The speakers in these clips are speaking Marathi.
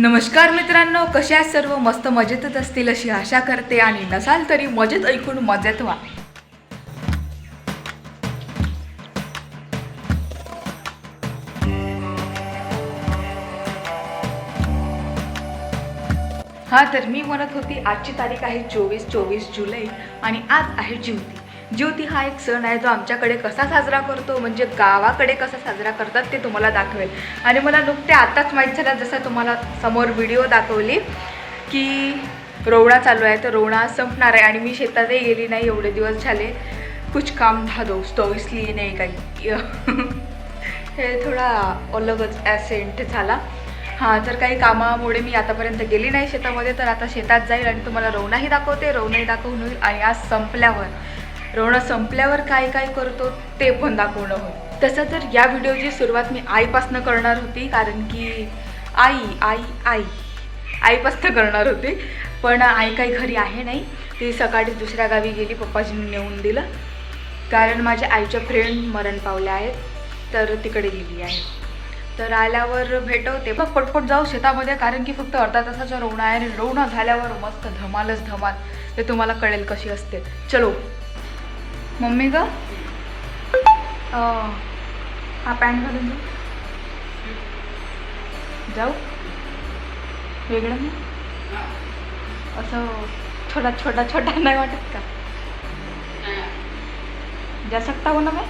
नमस्कार मित्रांनो कशा सर्व? मस्त मजेतच असतील अशी आशा करते आणि नसाल तरी मजेत ऐकून मजेत व्हा. हा तर मी म्हणत होती आजची तारीख आहे चोवीस चोवीस जुलै आणि आज आहे जिवती. ज्योती हा एक सण आहे जो आमच्याकडे कसा साजरा करतो म्हणजे गावाकडे कसा साजरा करतात ते तुम्हाला दाखवेल. आणि मला नुकते आताच माहीत झालं जसं तुम्हाला समोर व्हिडिओ दाखवली की रोवणा चालू आहे तर रोवणा संपणार आहे आणि मी शेतातही गेली नाही एवढे दिवस झाले. कुछ काम था दोस्तो इसलिए नाही काही. हे थोडा अलगच ॲसेंट झाला. हां तर काही कामामुळे मी आतापर्यंत गेली नाही शेतामध्ये तर आता शेतात जाईल आणि तुम्हाला रोवणाही दाखवते रोवणंही दाखवून होईल आणि आज संपल्यावर. रोवणं संपल्यावर काय काय करतो ते पण दाखवणं होईल तसं तर या व्हिडिओची सुरुवात मी आईपासनं करणार होती कारण की आई आई आई. आईपासनं करणार होती पण आई काही घरी आहे नाही. ती सकाळी दुसऱ्या गावी गेली पप्पाजींनी नेऊन दिलं. कारण माझ्या आईच्या फ्रेंड मरण पावल्या आहेत तर तिकडे गेली आहे. तर आल्यावर भेटवते. मग पटपट जाऊ शेतामध्ये कारण की फक्त अर्धा तासाच्या रोवणा आहे आणि रोवणं झाल्यावर मस्त धमालच धमाल. ते तुम्हाला कळेल कशी असते. चलो. मम्मी ग? हा पॅन्ट घालून जाऊ. जाऊ? वेगळं नाही? असं छोटा छोटा छोटा नाही वाटत का? जा सकता हो ना मैं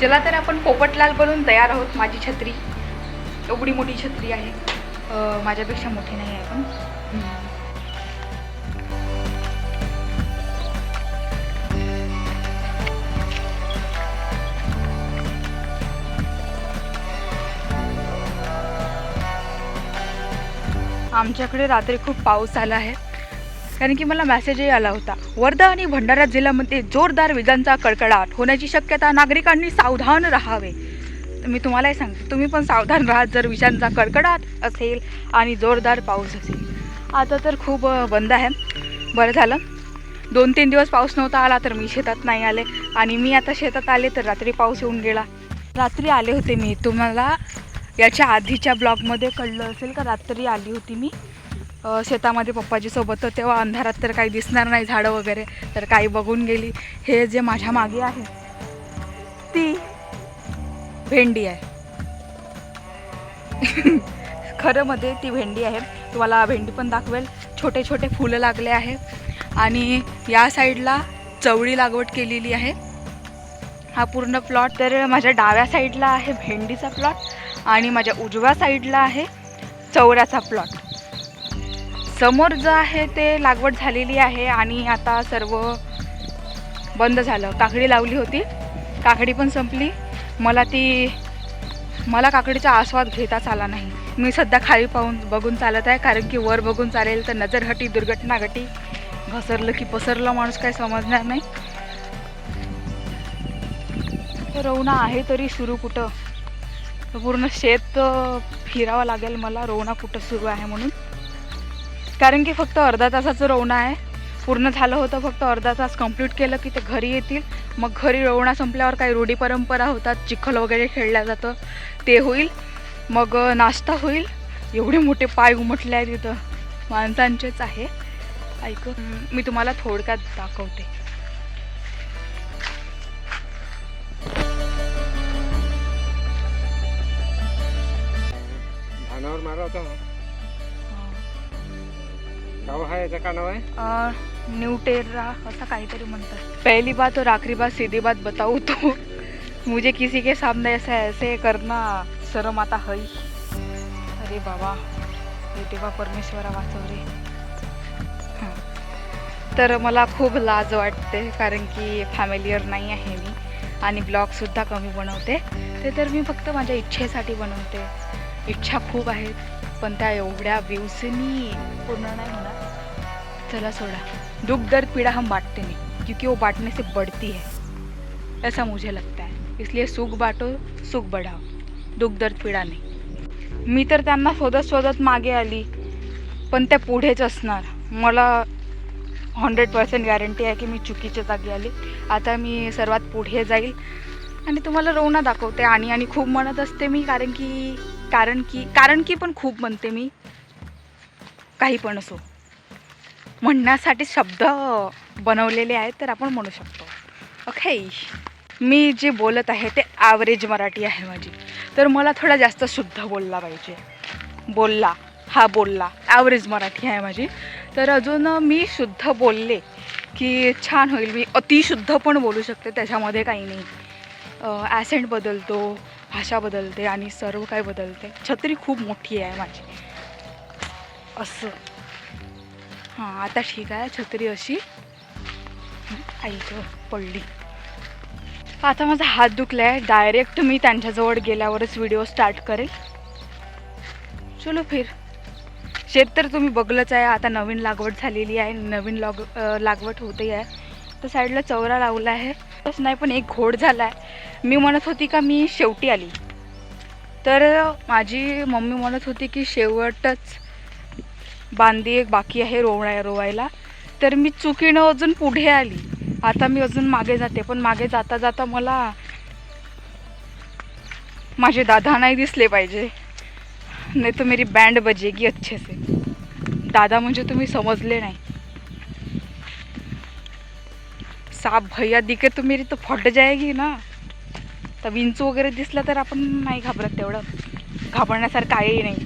चला तर आपण पोपटलाल बनून तयार आहोत माझी छत्री. एवढी मोठी छत्री आहे. माझ्यापेक्षा मोठी नाही आहे पण. आमच्याकडे रात्री खूप पाऊस आला आहे. कारण की मला मेसेजही आला होता. वर्धा आणि भंडारा जिल्ह्यामध्ये जोरदार विजांचा कडकडाट होण्याची शक्यता नागरिकांनी सावधान राहावे. मी तुम्हालाही सांगते तुम्ही पण सावधान राहा जर विषांचा कडकडाट असेल आणि जोरदार पाऊस असेल. आता तर खूप बंद आहे. बरं झालं. दोन तीन दिवस पाऊस नव्हता आला तर मी शेतात नाही आले. आणि मी आता शेतात आले तर रात्री पाऊस येऊन गेला. रात्री आले होते मी. तुम्हाला याच्या आधीच्या ब्लॉगमध्ये कळलं असेल का? रात्री आली होती मी. शेतामध्ये पप्पाजीसोबत तर तेव्हा अंधारात तर काही दिसणार नाही झाडं वगैरे तर काही बघून गेली. हे जे माझ्या मागे आहे ती भेंडी आहे. खरं मध्ये ती भेंडी आहे. तुम्हाला भेंडी पण दाखवेल. छोटे छोटे फुलं लागले आहे. आणि या साईडला चवळी लागवड केलेली आहे. हा पूर्ण प्लॉट तर माझ्या डाव्या साईडला आहे भेंडीचा प्लॉट आणि माझ्या उजव्या साईडला आहे चवऱ्याचा प्लॉट समोर जो आहे ते लागवड झालेली आहे आणि आता सर्व बंद झालं. काकडी लावली होती. काकडी पण संपली. मला ती मला काकडीचा आस्वाद घेताच आला नाही. मी सध्या खाली पाहून बघून चालत आहे कारण की वर बघून चालेल तर नजर हटी दुर्घटना घटी घसरलं की पसरलं माणूस काही समजणार नाही. रोवणा आहे तरी सुरू कुठं? पूर्ण शेत फिरावं लागेल मला. रोवणा कुठं सुरू आहे म्हणून? कारण की फक्त अर्धा तासाचं रोवणं आहे. पूर्ण झालं होतं फक्त अर्धा तास कंप्लीट केलं की ते घरी येतील. मग घरी रोवणा संपल्यावर काही रूढी परंपरा होतात चिखल वगैरे खेळल्या जातं ते होईल. मग नाश्ता होईल. एवढे मोठे पाय उमटले आहेत तिथं माणसांचेच आहे. ऐक मी तुम्हाला थोडक्यात दाखवते. मारा होता. नाव आहे? न्यूटेरा असं काहीतरी म्हणतात. पहिली बात और आखरी बात सीधी बात बताऊ तो. मुझे किसी के सामने ऐसा ऐसे करना शरम आता हई अरे बाबा हे देवा परमेश्वरा वाचव रे. तर मला खूप लाज वाटते कारण की फॅमिलीयर नाही आहे मी. आणि ब्लॉगसुद्धा कमी बनवते. ते तर मी फक्त माझ्या इच्छेसाठी बनवते. इच्छा खूप आहेत पण त्या एवढ्या व्ह्यूजनी पूर्ण नाही होणार. चला सोडा. दुख दर्द पीड़ा हम बांटते नहीं क्योंकि वो बांटने से बढ़ती है। ऐसा मुझे लगता है। इसलिए सुख बांटो सुख बढ़ाओ दुख दर्द पीड़ा नाही। मी तर त्यांना शोधत शोधत मागे आली पण त्या पुढेच असणार. मला हंड्रेड पर्सेंट गॅरंटी आहे की मी चुकीच्या जागी आली. आता मी सर्वात पुढे जाईल. आणि तुम्हाला रोवणं दाखवते. आणि आणि खूप म्हणत असते मी कारण की कारण की कारण की पण खूप म्हणते मी. काही पण असो. म्हणण्यासाठी शब्द बनवलेले आहेत तर आपण म्हणू शकतो. ओके मी जे बोलत आहे ते ॲव्हरेज मराठी आहे माझी. तर मला थोडा जास्त शुद्ध बोलला पाहिजे. बोलला हा बोलला ॲव्हरेज मराठी आहे माझी. तर अजून मी शुद्ध बोलले की छान होईल. मी अतिशुद्ध पण बोलू शकते त्याच्यामध्ये काही नाही. ॲसेंट बदलतो भाषा बदलते आणि सर्व काही बदलते. छत्री खूप मोठी आहे माझी. असं. हां आता ठीक आहे छत्री अशी. आई पडली. आता माझा हात दुखला आहे डायरेक्ट मी त्यांच्याजवळ गेल्यावरच व्हिडिओ स्टार्ट करेल. चलो फिर. शेत तर तुम्ही बघलंच आहे आता नवीन लागवड झालेली आहे नवीन लॉग लागवड होते आहे. तर साईडला चौरा लावला आहे. तसं नाही पण एक घोड झाला आहे मी म्हणत होती का मी शेवटी आली. तर माझी मम्मी म्हणत होती की शेवटच. बांदी एक बाकी आहे रोवण्या रोवायला. तर मी चुकीनं अजून पुढे आली. आता मी अजून मागे जाते पण मागे जाता जाता मला माझे दादा नाही दिसले पाहिजे. नाही तर मेरी बँड बजेगी अच्छे से. दादा म्हणजे तुम्ही समजले नाही. साप भैया दिके तो मेरी तो फट जाएगी ना. तर विंचू वगैरे दिसला तर आपण नाही घाबरत तेवढं. घाबरण्यासारखं काही नाही.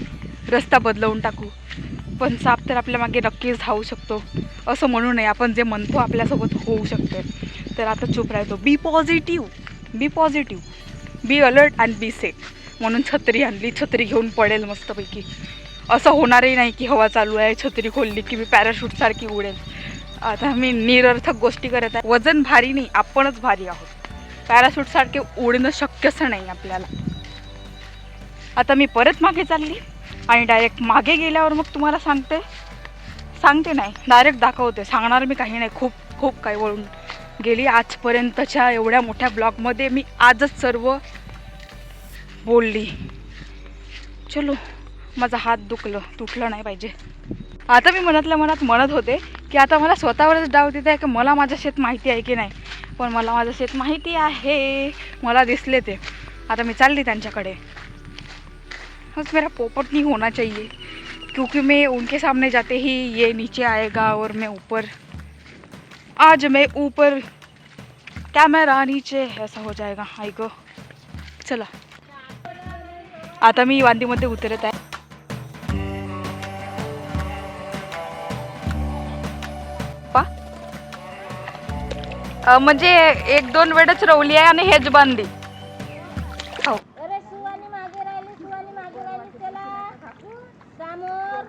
रस्ता बदलवून टाकू. पण साप तर आपल्या मागे नक्कीच धावू शकतो. असं म्हणू नये आपण जे म्हणतो आपल्यासोबत होऊ शकते तर आता चूप राहतो. Be positive be positive be alert and be safe म्हणून छत्री आणली. छत्री घेऊन पडेल मस्तपैकी. असं होणारही नाही की हवा चालू आहे छत्री खोलली की मी पॅराशूटसारखी उडेल. आता मी निरर्थक गोष्टी करत आहे. वजन भारी नाही आपणच भारी आहोत. पॅराशूटसारखे उडणं शक्यच नाही आपल्याला. आता मी परत मागे चालली. आणि डायरेक्ट मागे गेल्यावर मग तुम्हाला सांगते. सांगते नाही डायरेक्ट दाखवते. सांगणार मी काही नाही. खूप खूप काही वळून गेली. आजपर्यंतच्या एवढ्या मोठ्या ब्लॉगमध्ये मी आजच सर्व बोलली. चलो माझा हात दुखलं तुटलं नाही पाहिजे. आता मी मनातल्या मनात म्हणत होते की आता मला स्वतःवरच डाव देत आहे की मला माझं शेत माहिती आहे की नाही. पण मला माझं शेत माहिती आहे. मला दिसले ते. आता मी चालली त्यांच्याकडे. बस मेरा पोपट नहीं होना चाहिए। क्योंकि मैं उनके सामने जाते ही ये नीचे आएगा और मैं ऊपर। आज मैं ऊपर। कॅमेरा नीचे। ऐसा हो जाएगा। आई गो। चला। आता मी वांदीमध्ये उतरत आहे म्हणजे एक दोन वेळच रवली आहे आणि हेच बांधली हो अरे सुवानी मागे राहिली सुवानी मागे राहिली चला समोर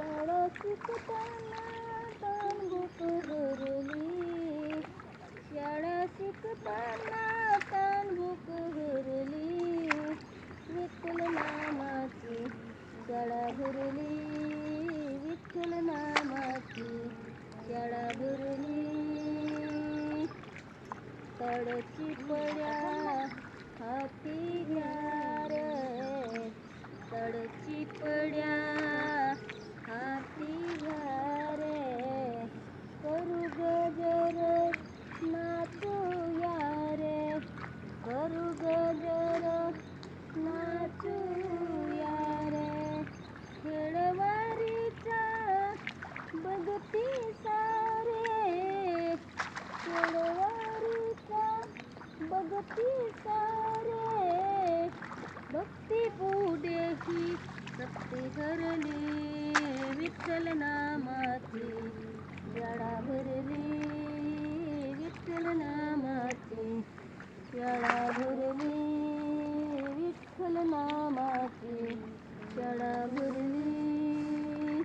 झाडा शिकताना तणबुक हरली शाळा शिकताना तणबुक हरली विठ्ठल नामाची शाळा भरली विठ्ठल नामाची शाळा भरली तडची पड्या हाती घ्या रे तडची पड्या हाती घ्या रे करू गजर नाचू यारे. करू गजर नाचू यारे. रे खेळवारीच्या बघती सारे. खेळवारीच्या बघती सारे. भक्ती पुढेही सत्य हरली. विठ्ठल नामाची शाळा भरली विठ्ठल नामाची शाळा भरली विठ्ठल नामाची शाळा भरली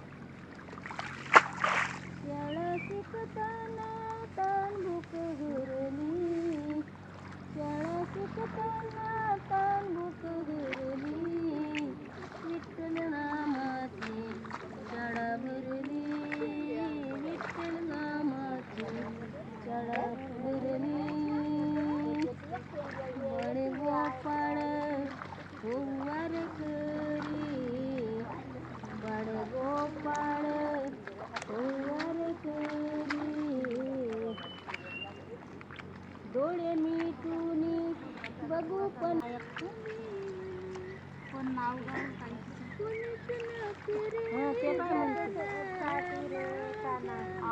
शाळा शिकताना तांबूक भरली शाळा शिकताना तांबूक भरली विठ्ठल नामाची शाळा भरली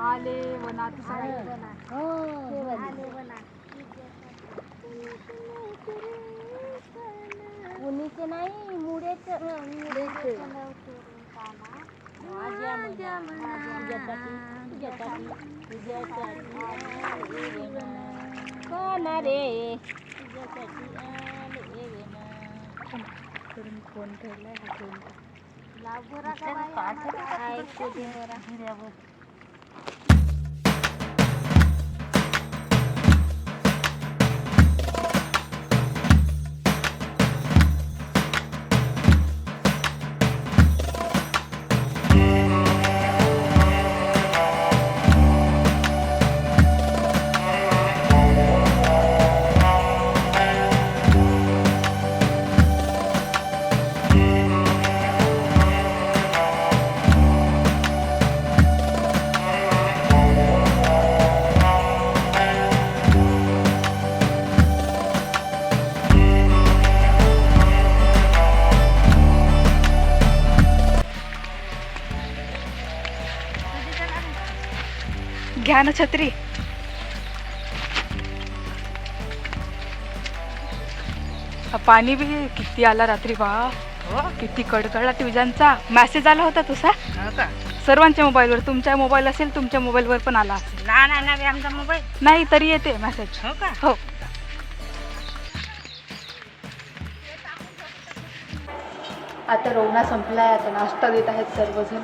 आले वनात हो आले बना उन्हीचे नाही मुडेच मुडेचे माझ्या माझ्या तुझ्यासाठी तुझ्यासाठी तुझ्यासाठी कोण रे तुझ्यासाठी आले वेणा. फोन ठेवलाय हा ठेवून टाक. ऐकू दे ना छत्री. हा पाणी बी किती आला रात्री बा. किती कडकडला विजांचा मेसेज आला होता तुझा? हो सर्वांच्या मोबाईलवर. तुमच्या मोबाईल असेल तुमच्या मोबाईलवर पण आला. असेल आहे ना बे आमचा मोबाईल. नाही तरी येते मेसेज हो का? हो. आता रोवणा संपलाय. आता नाश्ता देत आहेत सर्वजण.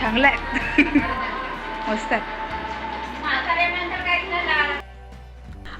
चांगलं आहे. मस्त आहे.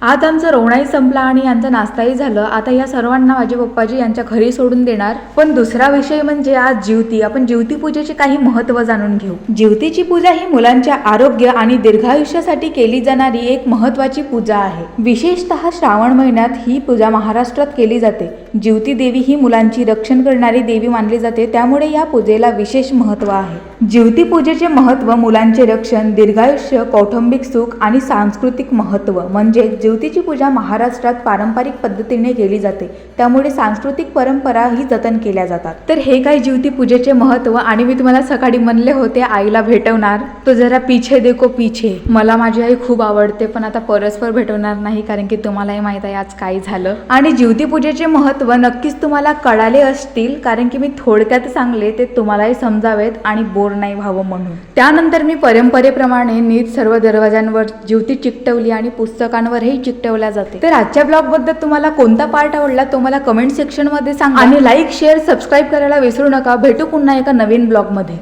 आज आमचा रोवणाही संपला आणि यांचा नाश्ताही झालं. आता या सर्वांना माझे पप्पाजी यांच्या घरी सोडून देणार. पण दुसरा विषय म्हणजे आज जीवती. आपण जीवती पूजेचे काही महत्त्व जाणून घेऊ. जीवतीची पूजा ही मुलांच्या आरोग्य आणि दीर्घायुष्यासाठी केली जाणारी एक महत्त्वाची पूजा आहे. विशेषतः श्रावण महिन्यात ही पूजा महाराष्ट्रात केली जाते. जीवती देवी ही मुलांची रक्षण करणारी देवी मानली जाते. त्यामुळे या पूजेला विशेष महत्त्व आहे. जीवती पूजेचे महत्त्व मुलांचे रक्षण दीर्घायुष्य कौटुंबिक सुख आणि सांस्कृतिक महत्त्व म्हणजे जीवतीची पूजा महाराष्ट्रात पारंपरिक पद्धतीने केली जाते. त्यामुळे सांस्कृतिक परंपरा ही जतन केल्या जातात. तर हे काय जीवती पूजेचे महत्त्व आणि मी तुम्हाला सकाळी म्हणले होते आईला भेटवणार. तो जरा पीछे देखो पीछे. मला माझी आई खूप आवडते पण आता परस्पर भेटवणार नाही कारण की तुम्हालाही माहीत आहे आज काय झालं. आणि जीवती पूजेचे महत्त्व नक्कीच तुम्हाला कळाले असतील कारण की मी थोडक्यात सांगले ते तुम्हालाही समजावेत आणि बोल बोर नाही व्हावं म्हणून. त्यानंतर मी परंपरेप्रमाणे नीट सर्व दरवाजांवर जीवती चिकटवली आणि पुस्तकांवरही चिकटवल्या जाते. तर आजच्या ब्लॉगबद्दल तुम्हाला कोणता पार्ट आवडला तो मला कमेंट सेक्शनमध्ये सांगा. आणि लाईक शेअर सबस्क्राईब करायला विसरू नका. भेटू पुन्हा एका नवीन ब्लॉगमध्ये